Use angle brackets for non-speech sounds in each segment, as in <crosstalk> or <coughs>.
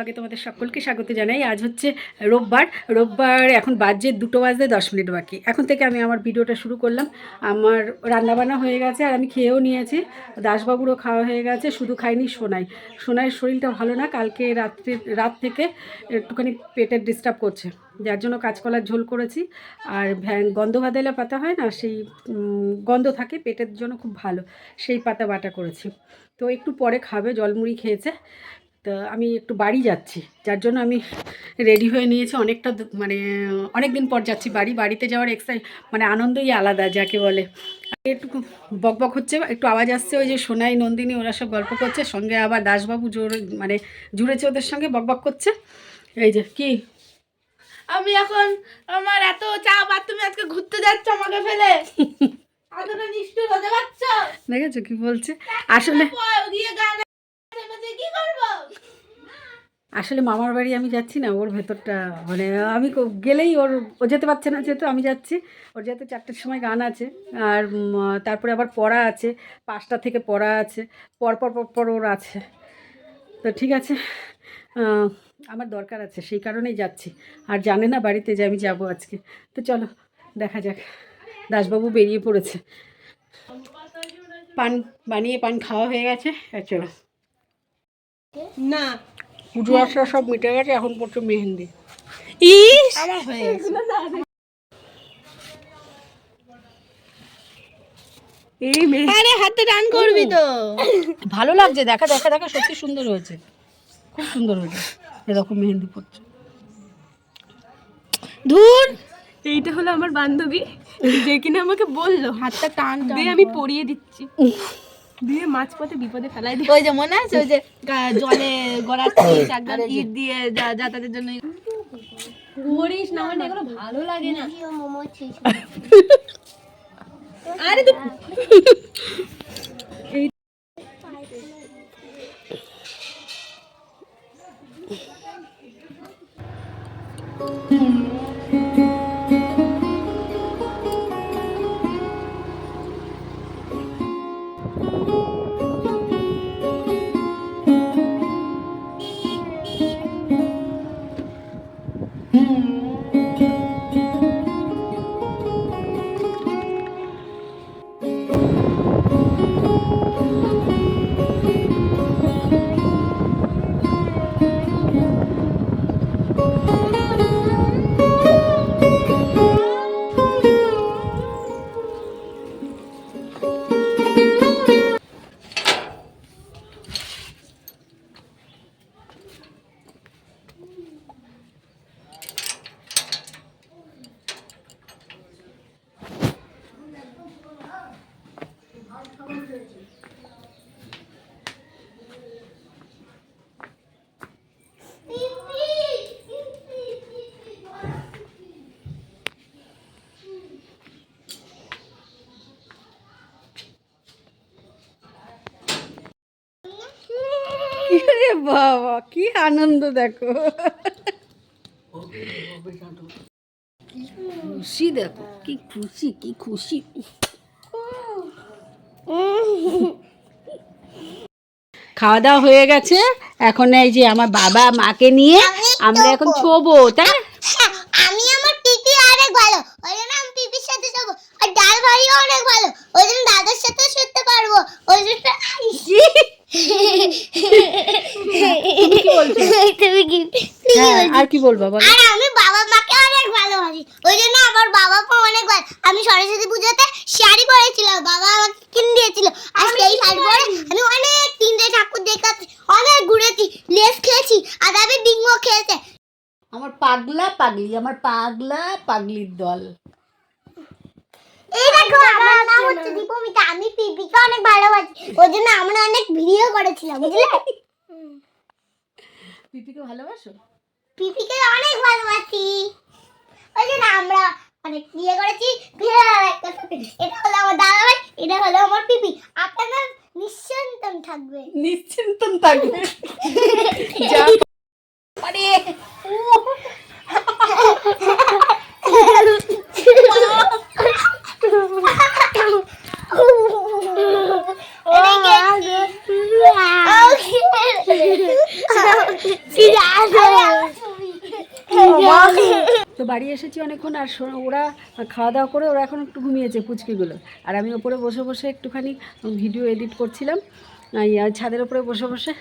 ব্লগে তোমাদের সকলকে স্বাগত জানাই। আজ হচ্ছে রোববার। রোববার এখন বাজে দুটো বাজতে দশ মিনিট বাকি। এখন থেকে আমি আমার ভিডিওটা শুরু করলাম। আমার রান্নাবান্না হয়ে গেছে আর আমি খেয়েও নিয়েছি। দাসবাবুরও খাওয়া হয়ে গেছে, শুধু খাইনি সোনাই। সোনাইয়ের শরীরটা ভালো না, কালকে রাত্রি, রাত থেকে একটুখানি পেটের ডিস্টার্ব করছে। যার জন্য কাঁচকলার ঝোল করেছি। আর ভ্যান, গন্ধ ভাদেলা পাতা হয় না, সেই গন্ধ থাকে, পেটের জন্য খুব ভালো। সেই পাতা বাটা করেছি। তো একটু পরে খাবে, জলমুড়ি খেয়েছে। তো আমি একটু বাড়ি যাচ্ছি। যার জন্য আমি রেডি হয়ে নিয়েছি অনেকটা মানে অনেক দিন পর যাচ্ছি বাড়ি। বাড়িতে যাওয়ার এক্সাই মানে আনন্দই আলাদা যাকে বলে। একটু বক বক হচ্ছে একটু আওয়াজ আসছে ওই যে সোনাই নন্দিনী ওরা সব গল্প করছে। সঙ্গে আবার দাসবাবু জোর মানে জুড়েছে ওদের সঙ্গে বক বক করছে। এই যে কি? আমি এখন আমার এত চাপ আর তুমি আজকে ঘুরতে যাচ্ছ আমাকে ফেলে? <laughs> দেখেছ কি বলছে? আসলে আসলে মামার বাড়ি আমি যাচ্ছি না, ওর ভেতরটা মানে আমি গেলেই ওর, ও যেতে পারছে না যেহেতু আমি যাচ্ছি। ওর যেহেতু চারটের সময় গান আছে, আর তারপরে আবার পড়া আছে, পাঁচটা থেকে পড়া আছে, পর পর পর পর ওর আছে। তো ঠিক আছে আমার দরকার আছে, সেই কারণেই যাচ্ছি। আর জানে না বাড়িতে যে আমি যাব আজকে। তো চলো, দেখা যাক। দাসবাবু বেরিয়ে পড়েছে। পান, বানিয়ে পান খাওয়া হয়ে গেছে চলো। না। পুজো আসা সব মিটে গেছে এখন পড়ছে মেহেন্দি। ইস! আমার হয়ে গেছে। এই মেয়ে আরে হাতে টান করবি তো। <laughs> ভালো লাগছে দেখা দেখা দেখা সত্যি সুন্দর হয়েছে। খুব সুন্দর হয়েছে এরকম মেহেন্দি পড়ছে ধুর! এইটা হলো আমার বান্ধবী যে কিনা আমাকে বলল হাতটা টান টান দিয়ে আমি পরিয়ে দিচ্ছি। দিয়ে মাঝপথে বিপদে ফেলাই দিই ওই যে মনে আছে ওই যে জলে গড়াচ্ছিস <coughs> একদম ইট দিয়ে যাতায়াতের জন্য করিস না আমার না এগুলো ভালো লাগে না। আরে তুই রে বাবা কি আনন্দ দেখো। খুশি দেখো কি খুশি কি খুশি। খাওয়া দাওয়া হয়ে গেছে। এখন এই যে আমার বাবা মাকে নিয়ে আমরা এখন ছোবো তাই? হ্যাঁ, আমি আমার পিপি অনেক ভালো। ওই জন্য আমি পিপির সাথে যাব আর ডাল ভাইও অনেক ভালো। ওই জন্য দাদার সাথে শুতে পারব। ওই জন্য তুমি কি হ্যাঁ, আর কি বলব বলো। আর আমি বাবা মাকে অনেক ভালোবাসি। ওই জন্য আমার বাবা মা অনেক ভালো আমি সরস্বতী পুজোতে শাড়ি পরেছিলাম বাবা আমাকে কিনে দিয়েছিল। আর সেই শাড়ি পরে আমি অনেক তিনটে ঠাকুর দেখাচ্ছি অনেক ঘুরেছি লেস খেয়েছি আর আমি ডিঙ্গো খেয়েছে। আমার পাগলা পাগলি আমার পাগলা পাগলির দল। এই দেখো আমার নাম হচ্ছে দীপমিতা আমি পিপিকে অনেক ভালোবাসি। ওই জন্য আমরা অনেক ভিডিও করেছিলাম বুঝলে? পিপিকে ভালোবাসো? পিপিকে অনেক ভালোবাসি। ওই জন্য আমরা অনেক বিয়ে করেছি। এটা হলো আমার দাদা ভাই এটা হলো আমার পিপি। আপনারা নিশ্চিন্তন থাকবে। নিশ্চিন্তন থাকবে। বাড়ি এসেছি অনেকক্ষণ আর ওরা খাওয়া দাওয়া করে ওরা এখন একটু ঘুমিয়েছে পুচকিগুলো। আর আমি ওপরে বসে বসে একটুখানি ভিডিও এডিট করছিলাম। ছাদের ওপরে বসে বসে।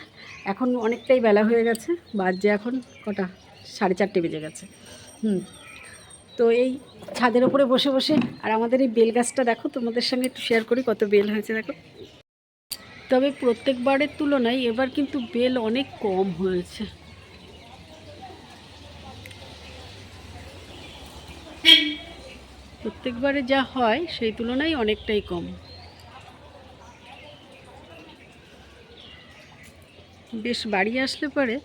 এখন অনেকটাই বেলা হয়ে গেছে বাজে এখন কটা? সাড়ে চারটে বেজে গেছে। হুম। তো এই ছাদের ওপরে বসে বসে আর আমাদের এই বেল গাছটা দেখো, তোমাদের সঙ্গে একটু শেয়ার করি কত বেল হয়েছে দেখো। তবে প্রত্যেকবারের তুলনায় এবার কিন্তু বেল অনেক কম হয়েছে। প্রত্যেকবারে যা হয় সেই তুলনায় অনেকটাই কম। বেশ বাড়ি আসলে পরে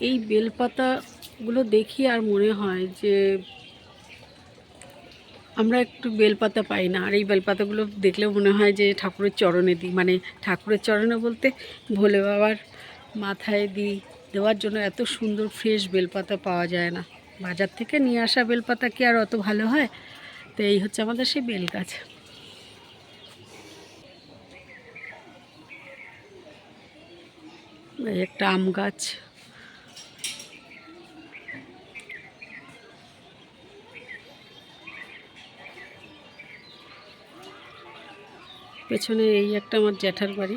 এই বেলপাতাগুলো দেখি আর মনে হয় যে আমরা একটু বেলপাতা পাই না। আর এই বেলপাতাগুলো দেখলেও মনে হয় যে ঠাকুরের চরণে দিই। মানে ঠাকুরের চরণে বলতে ভোলে বাবার মাথায় দিই। দেওয়ার জন্য এত সুন্দর ফ্রেশ বেলপাতা পাওয়া যায় না। বাজার থেকে নিয়ে আসা বেলপাতা কি আর অত ভালো হয়? তো এই হচ্ছে আমাদের সেই বেল গাছ। একটা আম গাছ। পেছনে এই একটা আমার জ্যাঠার বাড়ি।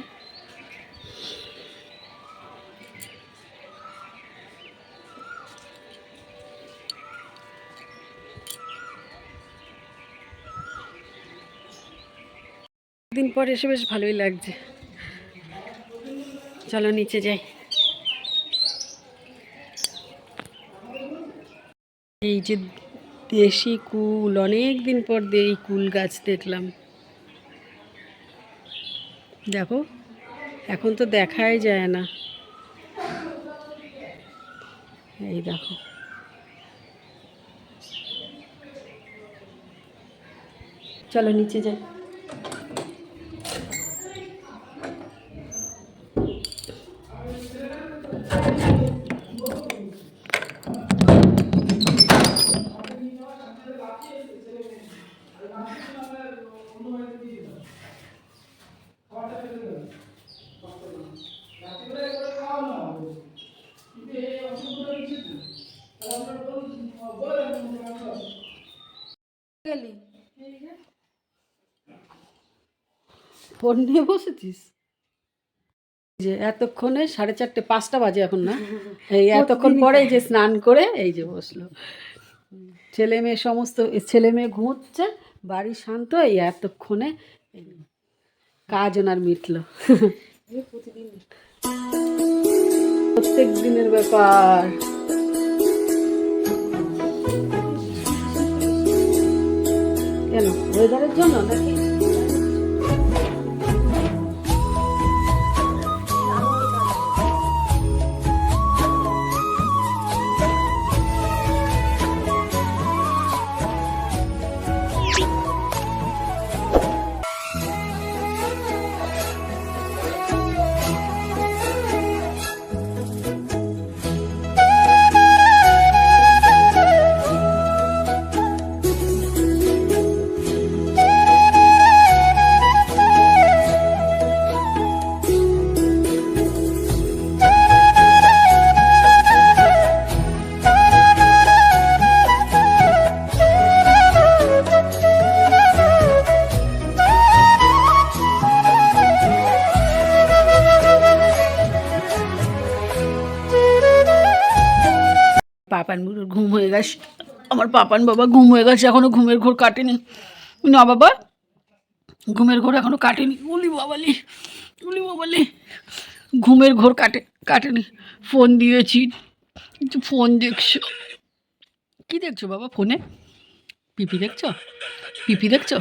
দিন পর এসে বেশ ভালোই লাগছে। চলো নিচে যাই। এই যে দেশি কুল, অনেক দিন পর এই কুল গাছ দেখলাম। দেখো, এখন তো দেখাই যায় না। এই দেখো। চলো নিচে যাই। ফোন নিয়ে বসেছিস? যে এতক্ষণে সাড়ে চারটে পাঁচটা বাজে এখন না? এই এতক্ষণ পরে? যে স্নান করে এই যে বসল। ছেলে মেয়ে সমস্ত ছেলে মেয়ে ঘুমোচ্ছে বাড়ি শান্ত এই এতক্ষণে কাজ ওনার মিটলো। প্রত্যেক দিনের ব্যাপার। কেন? ওয়েদারের জন্য নাকি? ঘুম আমার পাপান বাবা ঘুম হয়ে গেছে, এখনও ঘুমের ঘোর কাটেনি। না বাবা, ঘুমের ঘোর এখনও কাটেনি। উলি বাবালি উলি বাবালি। ঘুমের ঘোর কাটে, কাটেনি। ফোন দিয়েছি ফোন দেখছ। কি দেখছ বাবা ফোনে? পিপি দেখছ? পিপি দেখছ?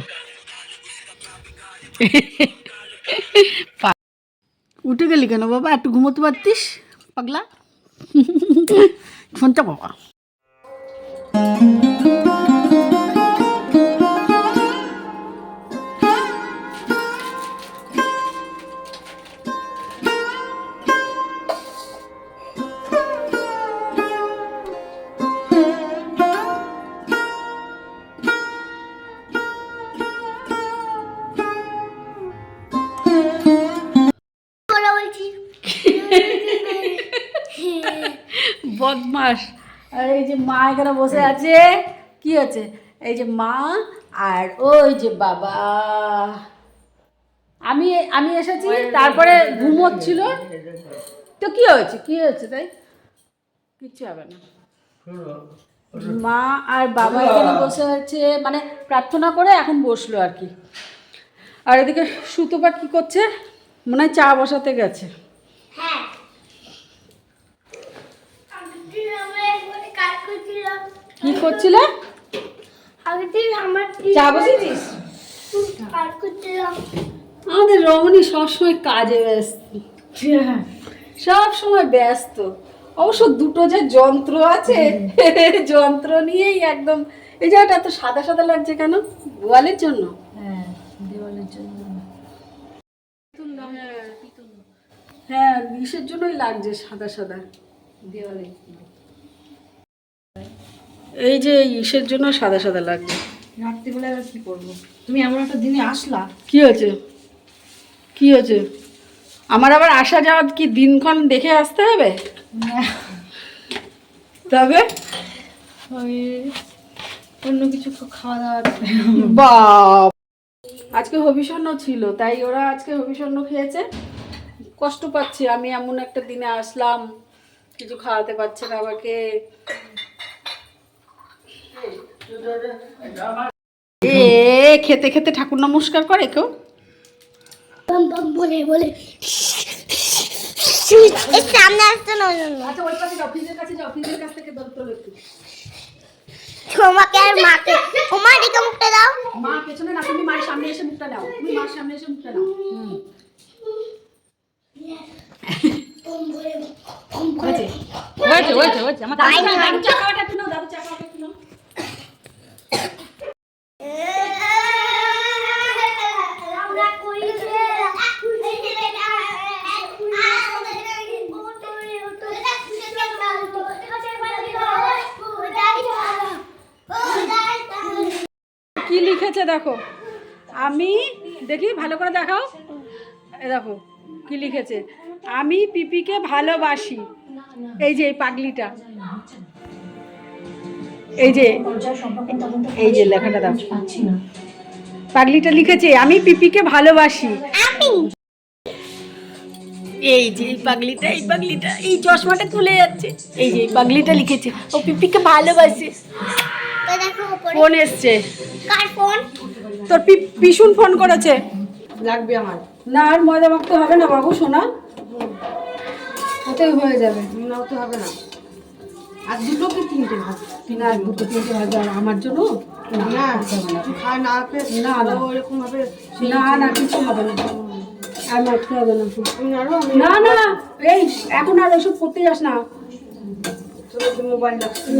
উঠে গেলি কেন বাবা? একটু ঘুমোতে পারতিস? পাগলা। ফোনটা বাবা। বদমাস আর এই যে মা এখানে বসে আছে কি হচ্ছে? এই যে মা আর ওই যে বাবা। আমি আমি এসেছি তারপরে ঘুমোচ্ছিল। তো কি হয়েছে? কি হয়েছে তাই? কিচ্ছু হবে না। মা আর বাবা এখানে বসে আছে মানে প্রার্থনা করে এখন বসল আর কি। আর এদিকে সুতপা কি করছে? মনে হয় চা বসাতে গেছে। হ্যাঁ আগের দিন আমরা একবারে কাজ করছিলাম কি করছিলে? আগের দিন আমার চা বসেছিস? আমাদের রমণী সবসময় কাজে ব্যস্ত। সব সময় ব্যস্ত। অবশ্য দুটো যে যন্ত্র আছে যন্ত্র নিয়েই একদম এই জায়গাটা এত সাদা সাদা লাগছে কেন? গোয়ালের জন্য? হ্যাঁ দেওয়ালের জন্য। হ্যাঁ ইসের জন্যই লাগছে সাদা সাদা। দেওয়ালে। এই যে ইসের জন্য সাদা সাদা লাগছে। রাত্রিবেলা এবার কি করব? তুমি এমন একটা দিনে আসলা? কি হয়েছে? কি হয়েছে? আমার আবার আসা যাওয়া কি দিনক্ষণ দেখে আসতে হবে? তবে? ওই অন্য কিছু খাওয়া দাওয়া বাপ! আজকে হবিষণ্ণ ছিল তাই ওরা আজকে হবিষণ্ণ খেয়েছে। কষ্ট পাচ্ছি আমি এমন একটা দিনে আসলাম। কিছু খাওয়াতে পারছে না আমাকে। এ খেতে খেতে ঠাকুর নমস্কার করে কেউ? বলে বলে। সামনে আসতে না ওই জন্য। আচ্ছা তোমাকে আর মাকে ও দিকে মুখটা দাও। মা পেছনে না তুমি মায়ের সামনে এসে মুখটা নাও। তুমি মার সামনে এসে মুখটা নাও। হয়েছে হয়েছে হয়েছে হয়েছে আমার দাদু চাকাটা চাকাটা কইছে কি লিখেছে দেখো? আমি, দেখি ভালো করে দেখাও। এ দেখো, কি লিখেছে? আমি পিপিকে ভালোবাসি। এই যে এই পাগলিটা। এই যে এই যে লেখাটা দাও। পাগলিটা লিখেছে আমি পিপিকে ভালোবাসি। এই যে এই পাগলিটা এই পাগলিটা এই চশমাটা খুলে যাচ্ছে। এই যে এই পাগলিটা লিখেছে ও পিপিকে ভালোবাসে। ফোন এসছে। কার ফোন? তোর পিসুন ফোন করেছে। লাগবে আমার। না আর ময়দা মাখতে হবে না বাবু সোনা। ওতেই হয়ে যাবে। না হতে হবে না। আর দুটো কি তিনটে ভাত। না দুটো তিনটে ভাজা আমার জন্য না না না, না। ওরকম ভাবে না না কিছু হবে না। আর হবে না। আরও না না এই এখন আর ওইসব করতে যাস না। মোবাইল রাখছি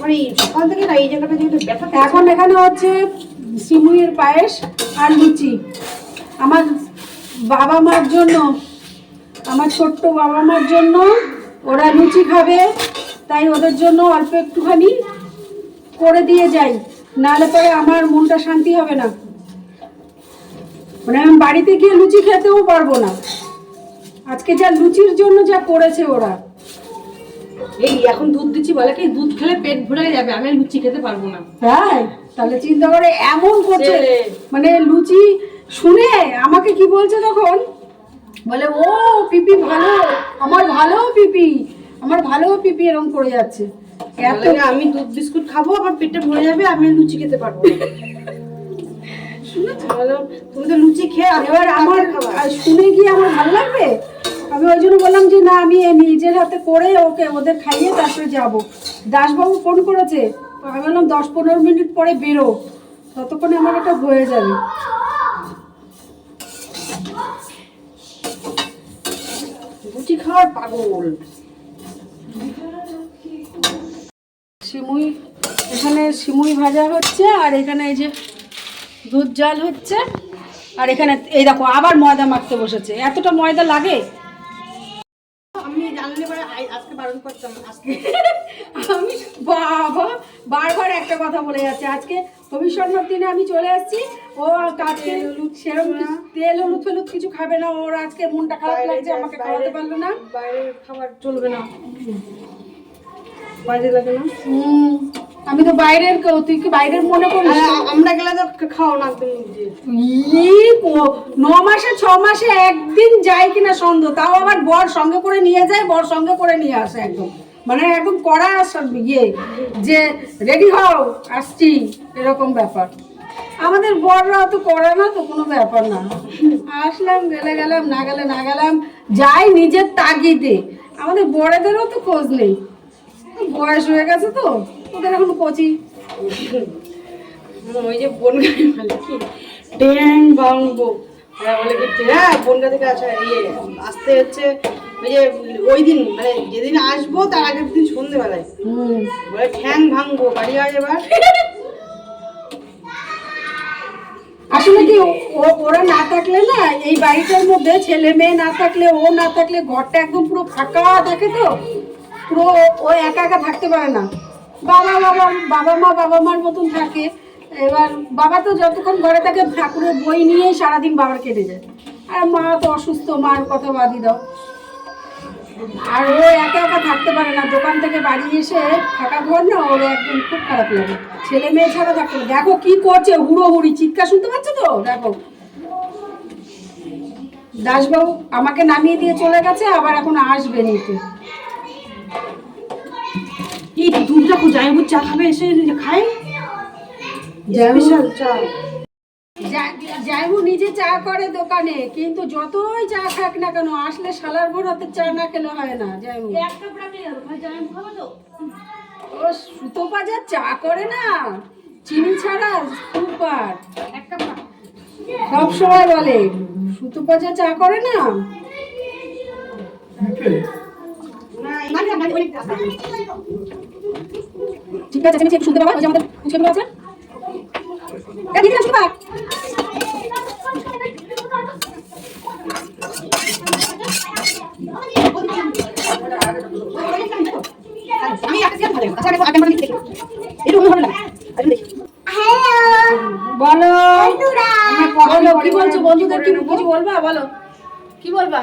মানে সকাল থেকে না এই জায়গাটা যেহেতু এখন এখানে হচ্ছে সিমুইয়ের পায়েস আর লুচি। আমার বাবা মার জন্য আমার ছোট্ট বাবা মার জন্য ওরা লুচি খাবে তাই ওদের জন্য অল্প একটুখানি করে দিয়ে যাই। নাহলে পরে আমার মনটা শান্তি হবে না। মানে আমি বাড়িতে গিয়ে লুচি খেতেও পারব না। আজকে যা লুচির জন্য যা করেছে ওরা। এই এখন দুধ দিচ্ছি বলে কি? দুধ খেলে পেট ভরে যাবে আমি লুচি খেতে পারব না। তাই? তাহলে চিন্তা করে এমন করছে। মানে লুচি শুনে আমাকে কি বলছে তখন? বলে ও পিপি ভালো। আমার ভালো পিপি। আমার ভালো পিপি এরকম করে যাচ্ছে। আমি দুধ বিস্কুট খাব আবার পেটে ভরে যাবে আমি লুচি খেতে পারব তুমি তো লুচি খেয়ে এবার আমার শুনে গিয়ে আমার ভালো লাগবে? আমি ওই জন্য বললাম যে না আমি নিজের হাতে করে ওকে ওদের খাইয়ে তারপরে যাব। দাসবাবু ফোন করেছে আমি বললাম দশ পনেরো মিনিট পরে বেরো, ততক্ষণে আমার এটা হয়ে যাবে। লুচি খাওয়ার পাগল। সিমুই এখানে সিমুই ভাজা হচ্ছে, আর এখানে এই যে দুধ জাল হচ্ছে, আর এখানে এই দেখো, আবার ময়দা মাখতে বসেছে। এতটা ময়দা লাগে? আমি জানলে আজকে বারণ করতাম, আজকে। বারবার একটা কথা বলে যাচ্ছে। আজকে ভবিষ্যৎ দিনে আমি চলে আসছি ও আজকে সেরকম তেল হলুদ হলুদ কিছু খাবে না। ওর আজকে মনটা খারাপ লাগছে আমাকে খাওয়াতে পারল না। বাইরের খাবার চলবে না। বাজে লাগে না? হুম, আমি তো বাইরের কেউ তুই কি বাইরের মনে করিস? আমরা গেলে তো খাও না একদম নিজে। ই, ও- ন মাসে ছ মাসে একদিন যায় কিনা সন্দেহ। তাও আবার বর সঙ্গে করে নিয়ে যায় বর সঙ্গে করে নিয়ে আসে একদম। মানে একদম কড়া ইয়ে যে রেডি হও, আসছি, এরকম ব্যাপার। আমাদের বড়রা তো করে না তো কোনো ব্যাপার না। আসলাম, গেলে গেলাম, না গেলে না গেলাম, যাই নিজের তাগিদে। আমাদের বড়েদেরও তো খোঁজ নেই। বয়স হয়ে গেছে তো, ওদের এখন কচি। ওই যে বোন বলে কি? ওরা বলে কি হ্যাঁ বোনগা থেকে আসা ইয়ে আসতে হচ্ছে ওই যে ওই দিন মানে যেদিন আসব তার আগের দিন সন্ধেবেলায়। হুম বলে ঠ্যাং ভাঙবো, বাড়ি হয় এবার। আসলে কি, ও- ওরা না থাকলে না, এই বাড়িটার মধ্যে ছেলে মেয়ে না থাকলে, ও না থাকলে ঘরটা একদম পুরো ফাঁকা থাকে তো। পুরো ও একা একা থাকতে পারে না। বাবা বাবা বাবা মা, বাবা মার মতন থাকে। এবার বাবা তো যতক্ষণ ঘরে থাকে, ঠাকুরের বই নিয়েই সারাদিন বাবার কেটে যায়। আর মা তো অসুস্থ, মার কথা বাদই দাও। আর ও একা একা থাকতে পারে না। দোকান থেকে বাড়ি এসে থাকা ঘর না ওর একদম খুব খারাপ লাগে। ছেলে মেয়ে ছাড়া থাকতে দেখো কি করছে হুড়ো হুড়ি চিৎকার শুনতে পাচ্ছ তো? দেখো। দাসবাবু আমাকে নামিয়ে দিয়ে চলে গেছে আবার এখন আসবে নিতে। এই দুধ রাখো জামাইবু চা খাবে এসে বিশাল চা। যাইবু নিজে চা করে দোকানে কিন্তু যতই চা খাক না কেন আসলে শালার বোন হাতে চা না খেলে হয় না যাইবু ও সুতো পাজা চা করে না? চিনি ছাড়া সুপার সব সময় বলে সুতো পাজা চা করে না? ঠিক আছে শুনতে পাবা আমাদের আছে? বলো। বলো কি বলছো? বন্ধুদের কি বলবা? বলো। কি বলবা?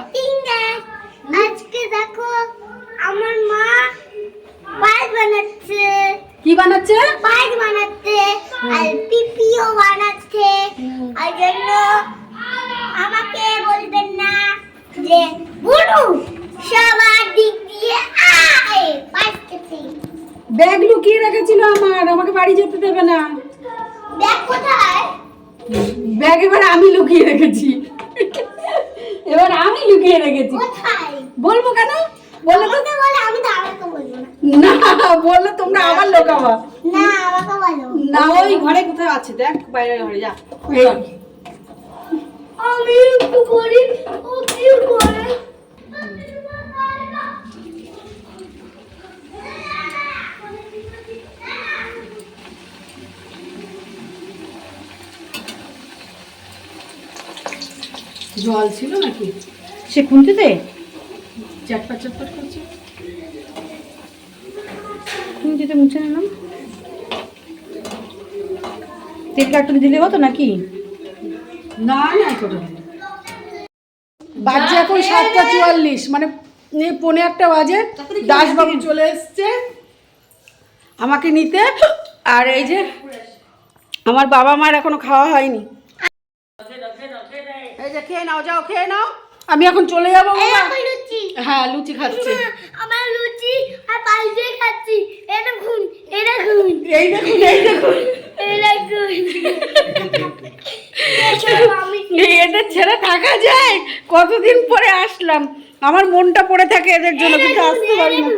ব্যাগ লুকিয়ে রেখেছিল আমার আমাকে বাড়ি যেতে দেবে না। দেখ কোথায়? ব্যাগ এবার আমি লুকিয়ে রেখেছি। এবার আমি লুকিয়ে রেখেছি। কোথায়? বলব কেন? তো। বলে আমি তো বলব না। না বললে তোমরা আবার লোকাবা। না আমাকে বলো। না ওই ঘরে কোথায় আছে দেখ বাইরে ঘরে যা। আমি একটু করি ও কি করে? জল ছিল নাকি? সে খুনতে দে চটপট চটপট করছে। খুনতে মুছে নিলাম। তেল কাটতে দিলে হতো নাকি? না না এতটা বাজে এখন সাতটা চুয়াল্লিশ মানে এই পৌনে একটা বাজে। দাসবাবু চলে এসছে। আমাকে নিতে আর এই যে আমার বাবা মার এখনও খাওয়া হয়নি। এই যে খেয়ে নাও যাও খেয়ে নাও। আমি এখন চলে যাব এই লুচি। হ্যাঁ লুচি খাচ্ছে। আমার লুচি আর পাশ দিয়ে খাচ্ছি। এটা খুন এটা খুন এই দেখুন এই দেখুন। এটা খুন আমি এই এদের ছেড়ে থাকা যায়। কতদিন পরে আসলাম? আমার মনটা পড়ে থাকে এদের জন্য কিন্তু আসতে পারি না।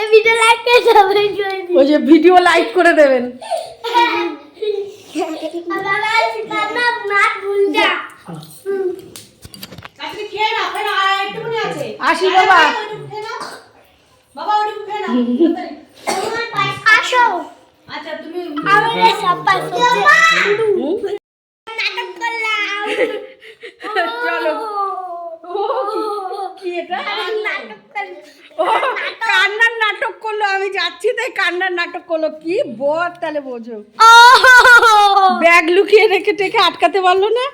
এই ভিডিও লাইক করে দিন। ওই যে ভিডিও লাইক করে দেবেন। আসি বাবা। বাবা ওটুকু খেয়ে না তোমার পাশ আসো। আচ্ছা তুমি আমি সব পাশ চলো। কি এটা? ও কান্নার নাটক করল আমি যাচ্ছি তাই কান্নার নাটক করল। কি বর তাহলে বোঝো। ব্যাগ লুকিয়ে রেখে টেকে আটকাতে পারল না?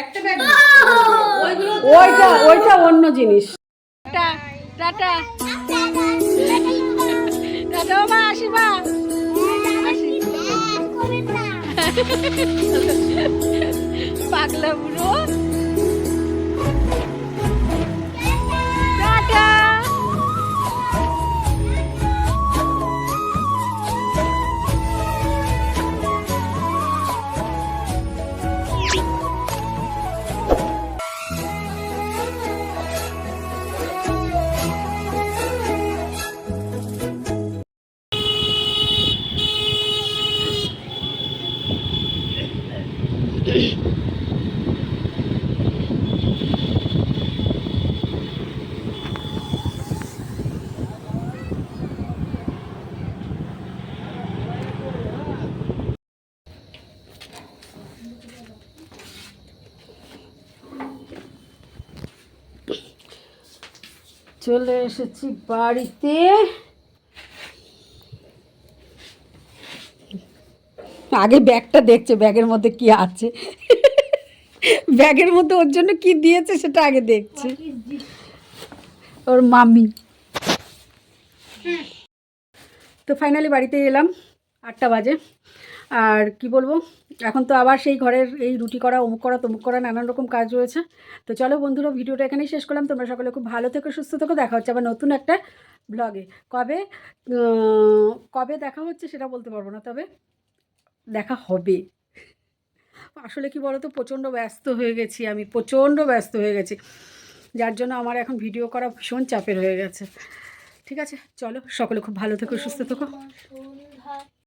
একটা ওইটা ওইটা অন্য জিনিস। Tata tata. টাটা মা পাগলা বুড়ো। টাটা। চলে এসেছি বাড়িতে। আগে ব্যাগটা দেখছে ব্যাগের মধ্যে কি আছে। ব্যাগের মধ্যে ওর জন্য কি দিয়েছে সেটা আগে দেখছে। ওর মামি। তো ফাইনালি বাড়িতে এলাম আটটা বাজে। আর কি বলব? এখন তো আবার সেই ঘরের এই রুটি করা, অমুক করা, তমুক করা নানান রকম কাজ রয়েছে। তো চলো বন্ধুরা, ভিডিওটা এখানেই শেষ করলাম। তোমরা সকলে খুব ভালো থেকো, সুস্থ থেকো। দেখা হচ্ছে আবার নতুন একটা ব্লগে। কবে? কবে দেখা হচ্ছে সেটা বলতে পারব না, তবে দেখা হবে। আসলে কি বলতো, প্রচণ্ড ব্যস্ত হয়ে গেছি আমি, প্রচণ্ড ব্যস্ত হয়ে গেছি। যার জন্য আমার এখন ভিডিও করা ভীষণ চাপের হয়ে গেছে। ঠিক আছে, চলো সকলে খুব ভালো থেকো, সুস্থ থেকো।